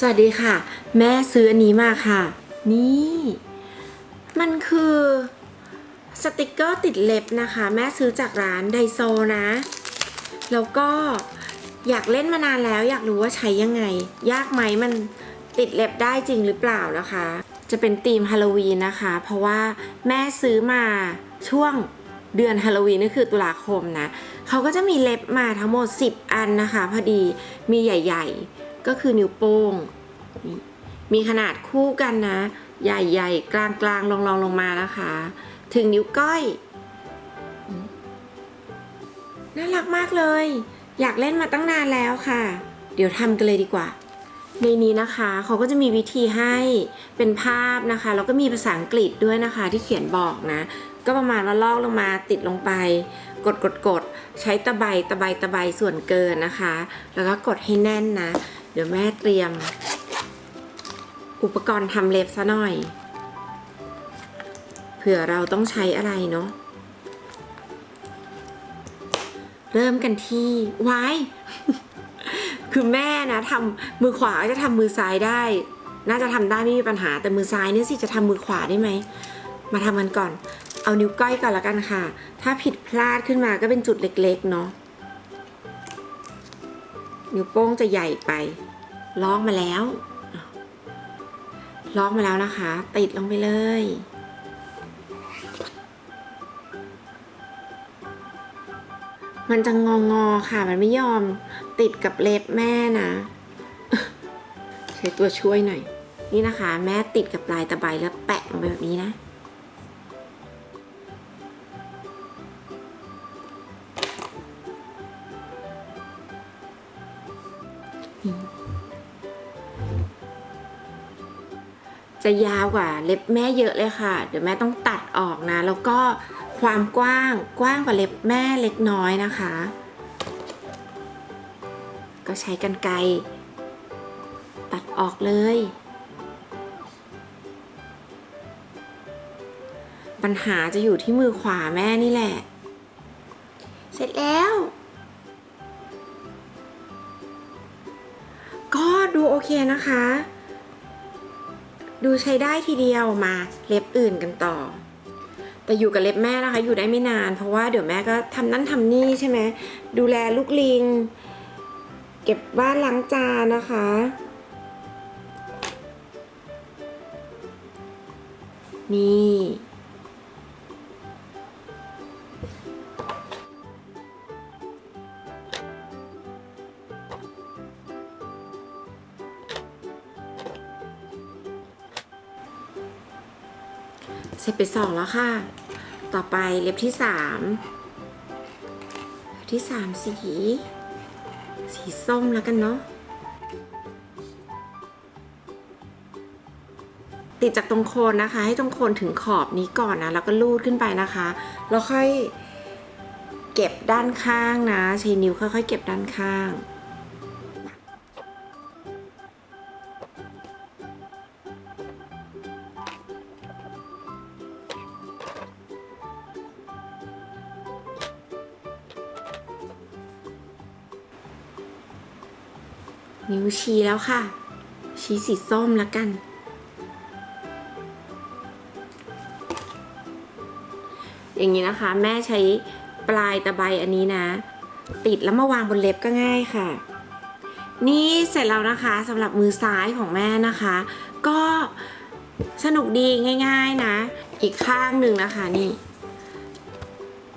สวัสดีค่ะ แม่ซื้ออันนี้มาค่ะ นี่ มันคือสติกเกอร์ติดเล็บนะคะ แม่ซื้อจากร้านไดโซนะ แล้วก็อยากเล่นมานานแล้วอยากรู้ว่าใช้ยังไง ยากไหมมันติดเล็บได้จริงหรือเปล่านะคะ จะเป็นธีมฮาโลวีนนะคะ เพราะว่าแม่ซื้อมาช่วงเดือนฮาโลวีนนี่คือตุลาคมนะ เขาก็จะมีเล็บมาทั้งหมด 10 อันนะคะ พอดีมีใหญ่ ๆ ก็คือนิ้วโป้ง มีขนาดคู่กันนะ ใหญ่ๆ กลางๆลองๆลงมานะคะ ถึงนิ้วก้อยน่ารักมากเลย อยากเล่นมาตั้งนานแล้วค่ะ เดี๋ยวทำกันเลยดีกว่า ในนี้นะคะเขาก็จะมีวิธีให้เป็นภาพนะคะ แล้วก็มีภาษาอังกฤษด้วยนะคะ ที่เขียนบอกนะ ก็ประมาณว่าลอกลงมาติดลงไป กดกดกดใช้ตะไบตะไบตะไบส่วนเกินนะคะ แล้วก็กดให้แน่นนะ เดี๋ยวแม่เตรียม อุปกรณ์ทำเล็บซะหน่อย เผื่อเราต้องใช้อะไรเนาะเริ่มกันที่วายคือแม่นะทำมือขวาจะทำมือซ้ายได้ น่าจะทำได้ไม่มีปัญหาแต่มือซ้ายเนี่ยสิจะทำมือขวาได้ไหมมาทำกันก่อน เอานิ้วก้อยก่อนละกันค่ะ ถ้าผิดพลาดขึ้นมาก็เป็นจุดเล็ก ๆ เนาะ นิ้วโป้งจะใหญ่ไปลอกมาแล้วลอกมาแล้วนะคะ ติดลงไปเลย มันจะงองอค่ะ มันไม่ยอมติดกับเล็บแม่นะ ใช้ตัวช่วยหน่อย นี่นะคะ แม่ติดกับปลายตะไบแล้วแปะลงไปแบบนี้นะ จะยาวกว่าเล็บแม่เยอะเลยค่ะ เดี๋ยวแม่ต้องตัดออกนะ แล้วก็ความกว้างกว้างกว่าเล็บแม่เล็กน้อยนะคะ ก็ใช้กันไกรตัดออกเลย ปัญหาจะอยู่ที่มือขวาแม่นี่แหละ เสร็จแล้ว เคนะคะ ดูใช้ได้ทีเดียวมาเล็บอื่นกันต่อ แต่อยู่กับเล็บแม่นะคะ อยู่ได้ไม่นาน เพราะว่าเดี๋ยวแม่ก็ทำนั่นทำนี่ใช่ไหมดูแลลูกลิง เก็บบ้านล้างจานนะคะนี่ เสร็จไปสองแล้วค่ะ ต่อไปเล็บที่สามที่สามสี สีส้มแล้วกันเนาะติดจากตรงโคนนะคะ ให้ตรงโคนถึงขอบนี้ก่อนนะ แล้วก็ลูดขึ้นไปนะคะ แล้วค่อยเก็บด้านข้างนะ ใช้นิ้วค่อยๆเก็บด้านข้าง นิ้วชี้แล้วค่ะ ชี้สีส้มแล้วกัน อย่างนี้นะคะ แม่ใช้ปลายตะไบอันนี้นะ ติดแล้วมาวางบนเล็บก็ง่ายค่ะ นี่เสร็จแล้วนะคะสำหรับมือซ้ายของแม่นะคะ ก็สนุกดีง่าย ๆนะ อีกข้างหนึ่งนะคะนี่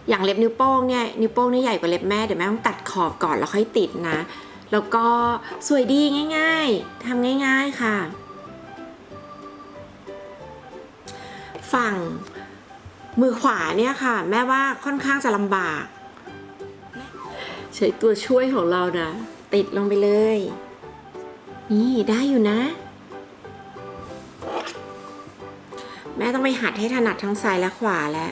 อย่างเล็บนิ้วโป้งเนี่ยนิ้วโป้งนี่ใหญ่กว่าเล็บแม่เดี๋ยวแม่ต้องตัดขอบก่อนแล้วค่อยติดนะ แล้วก็สวยดีง่ายๆทำง่ายๆค่ะ ฝั่งมือขวาเนี่ยค่ะ แม่ว่าค่อนข้างจะลำบาก ใช้ตัวช่วยของเรานะ ติดลงไปเลย นี่ได้อยู่นะ แม่ต้องไปหัดให้ถนัดทั้งซ้ายและขวาแล้ว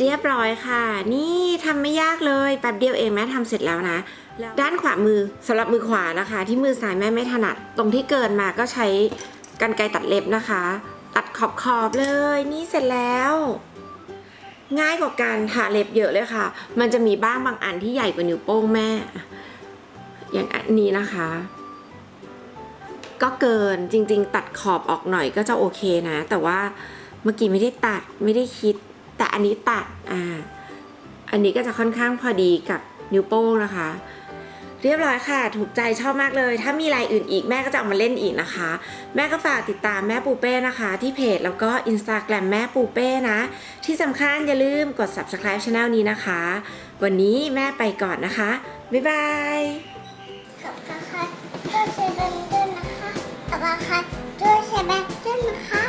เสร็จเรียบร้อยค่ะ นี่ทำไม่ยากเลยแป๊บเดียวเองแม่ทำเสร็จแล้วนะ ด้านขวามือสำหรับมือขวานะคะ ที่มือซ้ายแม่ไม่ถนัด ตรงที่เกินมาก็ใช้กรรไกรตัดเล็บนะคะ ตัดขอบขอบๆเลย นี่เสร็จแล้ว ง่ายกว่าการทาเล็บเยอะเลยค่ะ มันจะมีบ้างบางอันที่ใหญ่กว่านิ้วโป้งแม่ อย่างอันนี้นะคะ ก็เกินจริง ๆ ตัดขอบออกหน่อยก็จะโอเคนะ แต่ว่าเมื่อกี้ไม่ได้ตัดไม่ได้คิด แต่อันนี้ตัดอ่าอันนี้ก็จะค่อนข้างพอดีกับนิ้วโป้งนะคะ เรียบร้อยค่ะ ถูกใจชอบมากเลย ถ้ามีลายอื่นอีกแม่ก็จะเอามาเล่นอีกนะคะ แม่ก็ฝากติดตามแม่ปูเป้นะคะ ที่เพจแล้วก็ Instagram แม่ปูเป้นะ ที่สำคัญอย่าลืมกด subscribe channel นี้นะคะ วันนี้แม่ไปก่อนนะคะ บ๊ายบายขอบคุณค่ะด้วยเชฟเบนด้วยนะคะขอบคุณค่ะด้วยเชฟเบนด้วยนะคะ